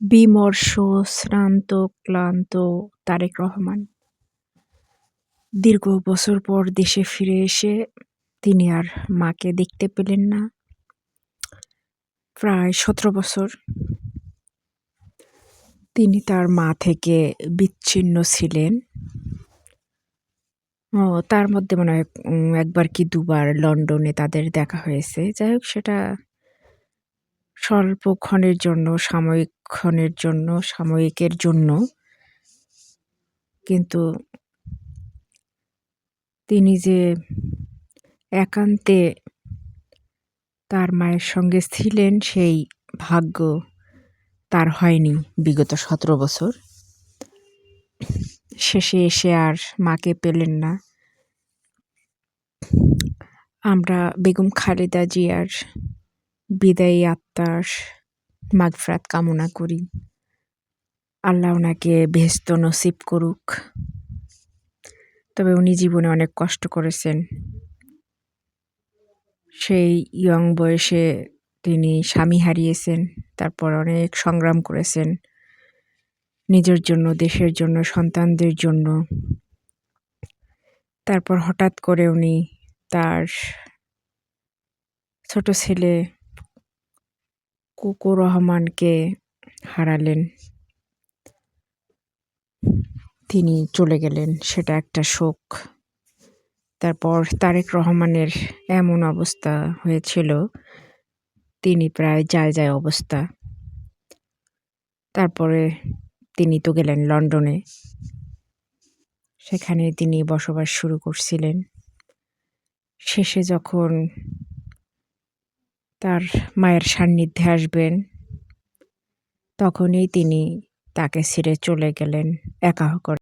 বিমর্ষ, শ্রান্ত, ক্লান্ত তারেক রহমান। দীর্ঘ বছর পর দেশে ফিরে এসে তিনি আর মাকে দেখতে পেলেন না। প্রায় সতেরো বছর তিনি তার মা থেকে বিচ্ছিন্ন ছিলেন। ও তার মধ্যে মনে হয় একবার কি দুবার লন্ডনে তাদের দেখা হয়েছে। যাই হোক, সেটা স্বল্পক্ষণের জন্য, সাময়িক ক্ষণের জন্য, সাময়িকের জন্য। কিন্তু তিনি যে একান্তে তার মায়ের সঙ্গে ছিলেন, সেই ভাগ্য তার হয়নি বিগত সতেরো বছর। শেষে এসে আর মাকে পেলেন না। আমরা বেগম খালেদা জিয়ার বিদায়ী আত্মার মাগফরাত কামনা করি। আল্লাহ ওনাকে বেহস্ত নসিব করুক। তবে উনি জীবনে অনেক কষ্ট করেছেন। সেই ইয়ং বয়সে তিনি স্বামী হারিয়েছেন, তারপর অনেক সংগ্রাম করেছেন। নিজের জন্য, দেশের জন্য, সন্তানদের জন্য। তারপর হঠাৎ করে উনি তার ছোট ছেলে কুকুর রহমানকে হারালেন। তিনি চলে গেলেন, সেটা একটা শোক। তারপর তারেক রহমানের এমন অবস্থা হয়েছিল, তিনি প্রায় যায় যায় অবস্থা। তারপরে তিনি তো গেলেন লন্ডনে। সেখানে তিনি বসবাস শুরু করছিলেন। শেষে যখন তার মায়ের সান্নিধ্যে আসবেন। তখনই তিনি তাকে ছেড়ে চলে গেলেন একা করে